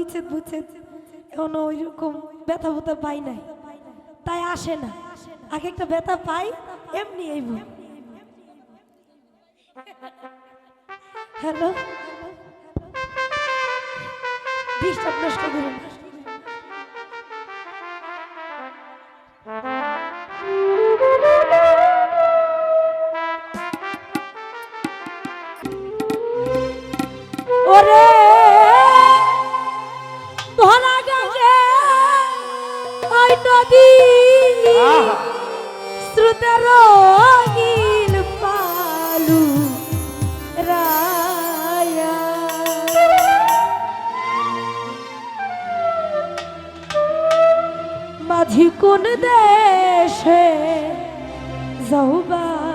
বিচ্ছেদ বুচ্ছেদ এখনও ওই রকম ব্যথা ব্যথা পাই নাই তাই আসে না আগে একটা ব্যথা পাই এমনি এই হ্যালো ডিস্টার্ব নষ্ট করুন নদী শ্রুতের রঙিন পালু রায়া। মাঝি কোন দেশে যাইয়া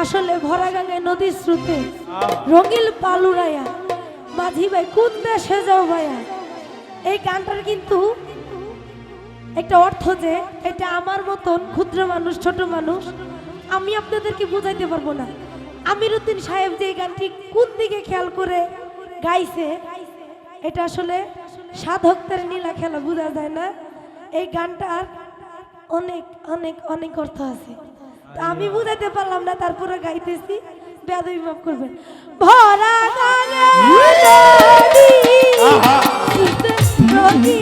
আসলে ভরা গাঙ্গায় নদীর স্রোতে, রঙিল পালুরায়া মাঝি ভাই কোন দেশে যাও ভাইয়া এই গানটার কিন্তু একটা অর্থ যে, এটা আমার মতন ক্ষুদ্র মানুষ, ছোট মানুষ, আমি আপনাদেরকে বুঝাইতে পারব না। আমিরুদ্দিন সাহেব যে গানটি কোন দিকে খেয়াল করে গাইছে, এটা আসলে সাধকদের নীলা খেলা বোঝা যায় না। এই গানটার অনেক অনেক অনেক অর্থ আছে। আমি বুঝাইতে পারলাম না তারপরে গাইতেছি বেদবি মাফ করবেন। ভরা গানে নদী,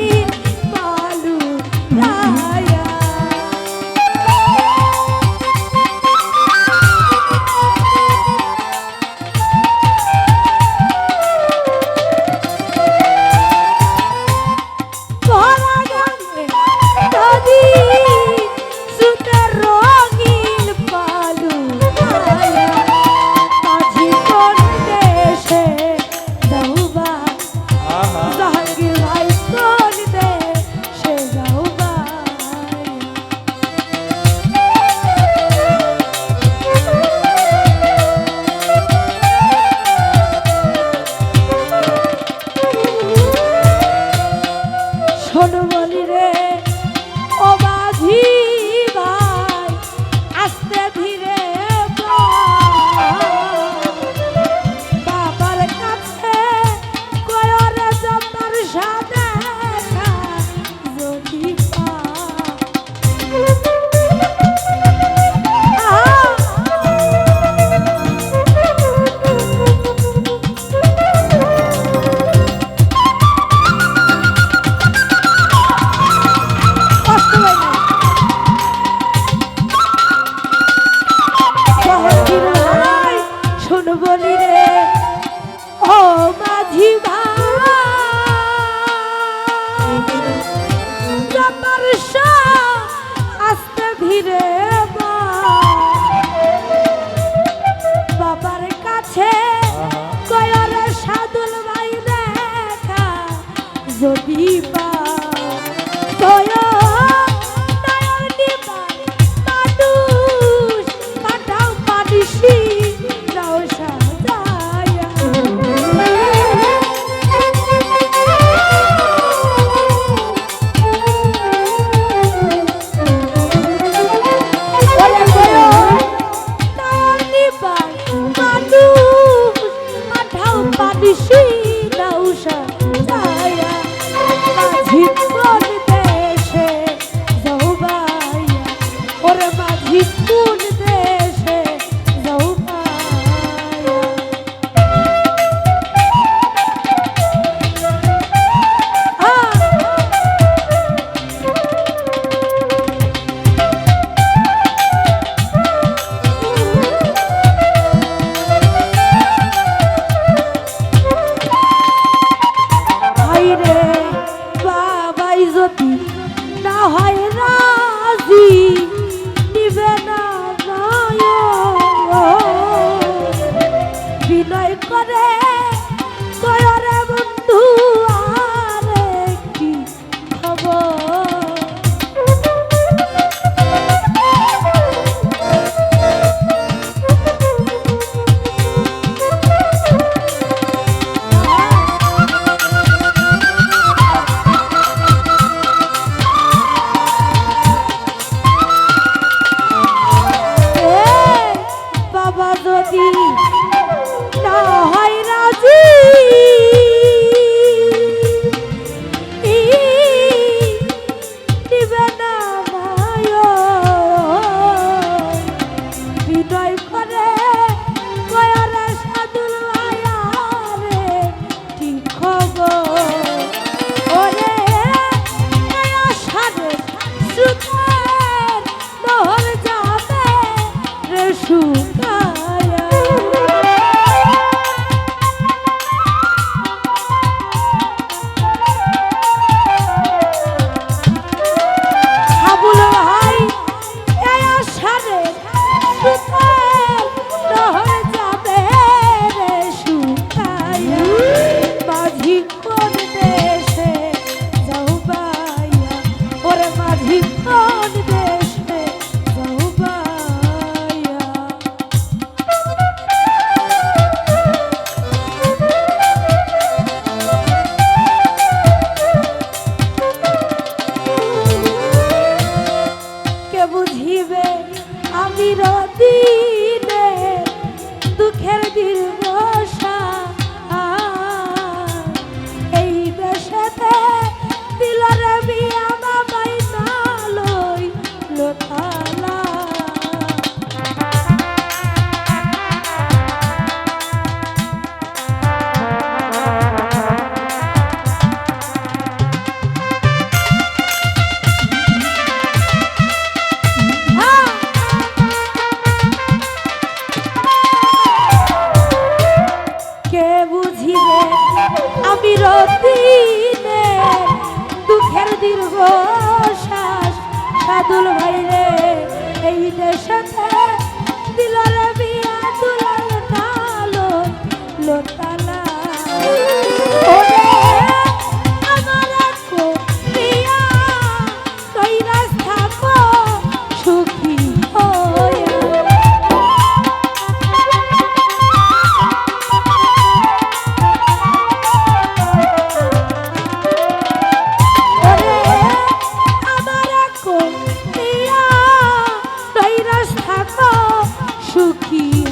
সা- আস্তে ধীরে বাবার কাছে কয়রে সাদুল ভাই দেখা যদি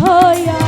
হইয়া